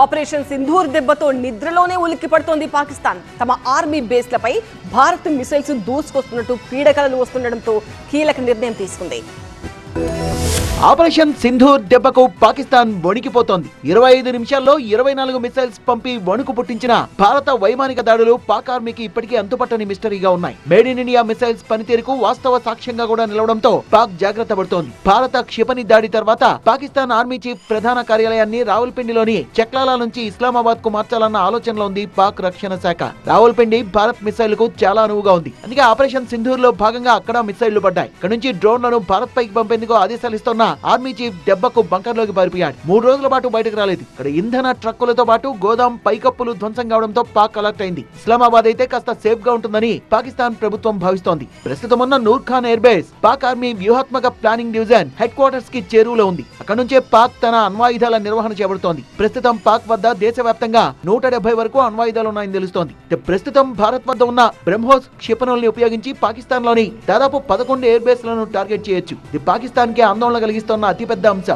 Operation Sindoor దెబ్బతో నిద్రలోనే ఉలిక్కి పడుతోంది పాకిస్తాన్. తమ ఆర్మీ బేస్లపై భారత్ మిసైల్స్ దూసుకొస్తున్నట్టు పీడకలలు వస్తుండటంతో కీలక నిర్ణయం తీసుకుంది. ఆపరేషన్ సింధూర్ దెబ్బకు పాకిస్తాన్ వణికిపోతోంది. ఇరవై ఐదు నిమిషాల్లో ఇరవై నాలుగు మిసైల్స్ పంపి వణుకు పుట్టించిన భారత వైమానిక దాడులు పాక్ ఆర్మీకి ఇప్పటికీ అంతుపట్టని మిస్టరీగా ఉన్నాయి. మేడ్ ఇన్ ఇండియా మిసైల్స్ పనితీరుకు వాస్తవ సాక్ష్యంగా కూడా నిలవడంతో పాక్ జాగ్రత్త పడుతోంది. భారత క్షిపణి దాడి తర్వాత పాకిస్తాన్ ఆర్మీ చీఫ్ ప్రధాన కార్యాలయాన్ని రావుల్పిండిలోని చెక్లాలా నుంచి ఇస్లామాబాద్కు మార్చాలన్న ఆలోచనలో ఉంది పాక్ రక్షణ శాఖ. రావుల్పిండి భారత్ మిసైల్కు చాలా అనువుగా ఉంది. అందుకే ఆపరేషన్ సింధూర్లో భాగంగా అక్కడ మిసైళ్ళు పడ్డాయి. ఇక్కడ నుంచి డ్రోన్లను భారత్ పైకి పంపేందుకు ఆదేశాలు ఇస్తున్న ఆర్మీ చీఫ్ దెబ్బకు బంకర్లోకి పారిపోయాడు. మూడు రోజుల పాటు బయటకు రాలేదు. ఇక్కడ ఇంధన ట్రక్కులతో పాటు గోదాం పైకప్పులు ధ్వంసం కావడంతో పాక్ అలర్ట్ అయింది. ఇస్లామాబాద్ అయితే కాస్త సేఫ్గా ఉంటుందని పాకిస్తాన్ ప్రభుత్వం భావిస్తోంది. ప్రస్తుతం ఉన్న Noor Khan air base Pak army వ్యూహాత్మక ప్లానింగ్ డివిజన్ హెడ్ క్వార్టర్స్కి చేరువలో ఉంది. అక్కడ నుంచే పాక్ తన అణ్వాయుధాల నిర్వహణ చేపడుతోంది. ప్రస్తుతం పాక్ వద్ద దేశవ్యాప్తంగా నూట డెబ్బై వరకు అణ్వాయుధాలు ఉన్నాయని తెలుస్తోంది. ప్రస్తుతం భారత్ వద్ద ఉన్న బ్రహ్మోస్ క్షిపణుల్ని ఉపయోగించి పాకిస్తాన్లోని దాదాపు పదకొండు ఎయిర్ బేస్లను టార్గెట్ చేయొచ్చు. ఇది పాకిస్తాన్కి ఆందోళన కలిగిస్తున్న అతిపెద్ద అంశం